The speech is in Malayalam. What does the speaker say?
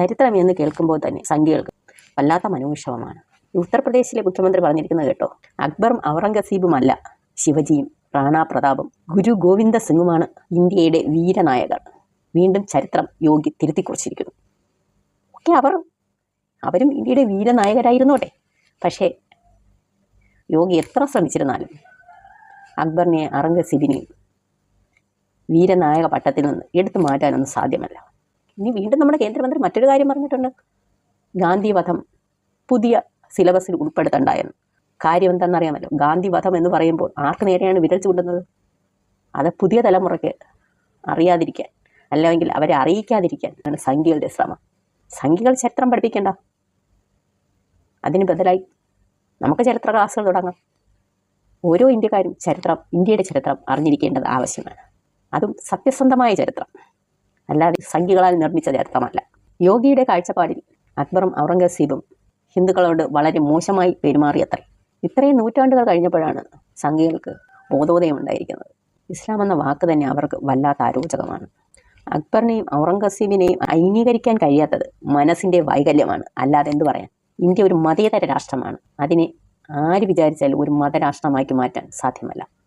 ചരിത്രം എന്ന് കേൾക്കുമ്പോൾ തന്നെ സംഖ്യകൾക്ക് വല്ലാത്ത മനോവിഷമമാണ്. ഉത്തർപ്രദേശിലെ മുഖ്യമന്ത്രി പറഞ്ഞിരിക്കുന്നത് കേട്ടോ അക്ബറും ഔറംഗസീബുമല്ല ശിവജിയും റാണാ പ്രതാപും ഗുരു ഗോവിന്ദ സിംഗുമാണ് ഇന്ത്യയുടെ വീരനായകർ. വീണ്ടും ചരിത്രം യോഗി തിരുത്തി കുറിച്ചിരിക്കുന്നു ഓക്കെ അവർ അവരും ഇന്ത്യയുടെ വീരനായകരായിരുന്നോട്ടെ. പക്ഷേ യോഗി എത്ര ശ്രമിച്ചിരുന്നാലും അക്ബറിനെ അറംഗസീബിനെയും വീരനായക പട്ടത്തിൽ നിന്ന് എടുത്തു മാറ്റാനൊന്നും സാധ്യമല്ല. ഇനി വീണ്ടും നമ്മുടെ കേന്ദ്രമന്ത്രി മറ്റൊരു കാര്യം പറഞ്ഞിട്ടുണ്ട്. ഗാന്ധി വധം പുതിയ സിലബസിൽ ഉൾപ്പെടുത്തണ്ടായെന്ന്. കാര്യം എന്താണെന്നറിയാമല്ലോ? ഗാന്ധി വധം എന്ന് പറയുമ്പോൾ ആർക്ക് നേരെയാണ് വിരൽ ചൂണ്ടുന്നത്? അത് പുതിയ തലമുറയ്ക്ക് അറിയാതിരിക്കാൻ അല്ലെങ്കിൽ അവരെ അറിയിക്കാതിരിക്കാൻ ആണ് സംഖ്യകളുടെ ശ്രമം. സംഖ്യകൾ ചരിത്രം പഠിപ്പിക്കേണ്ട. അതിന് ബദലായി നമുക്ക് ചരിത്ര ക്ലാസ്സുകൾ തുടങ്ങാം. ഓരോ ഇന്ത്യക്കാരും ചരിത്രം ഇന്ത്യയുടെ ചരിത്രം അറിഞ്ഞിരിക്കേണ്ടത് ആവശ്യമാണ്. അതും സത്യസന്ധമായ ചരിത്രം. അല്ലാതെ സംഖ്യകളാൽ നിർമ്മിച്ച ചരിത്രമല്ല യോഗിയുടെ കാഴ്ചപ്പാടിൽ അക്ബറും ഔറംഗസീബും ഹിന്ദുക്കളോട് വളരെ മോശമായി പെരുമാറിയത്രേ. ഇത്രയും നൂറ്റാണ്ടുകൾ കഴിഞ്ഞപ്പോഴാണ് സംഖ്യകൾക്ക് ബോധോദയം ഉണ്ടായിരിക്കുന്നത്. ഇസ്ലാം എന്ന വാക്ക് തന്നെ അവർക്ക് വല്ലാത്ത അരോചകമാണ്. അക്ബറിനെയും ഔറംഗസീബിനെയും അംഗീകരിക്കാൻ കഴിയാത്തത് മനസ്സിന്റെ വൈകല്യമാണ്. അല്ലാതെ എന്ത് പറയാൻ? ഇന്ത്യ ഒരു മതേതര രാഷ്ട്രമാണ്. അതിനെ ആര് വിചാരിച്ചാലും ഒരു മതരാഷ്ട്രമാക്കി മാറ്റാൻ സാധ്യമല്ല.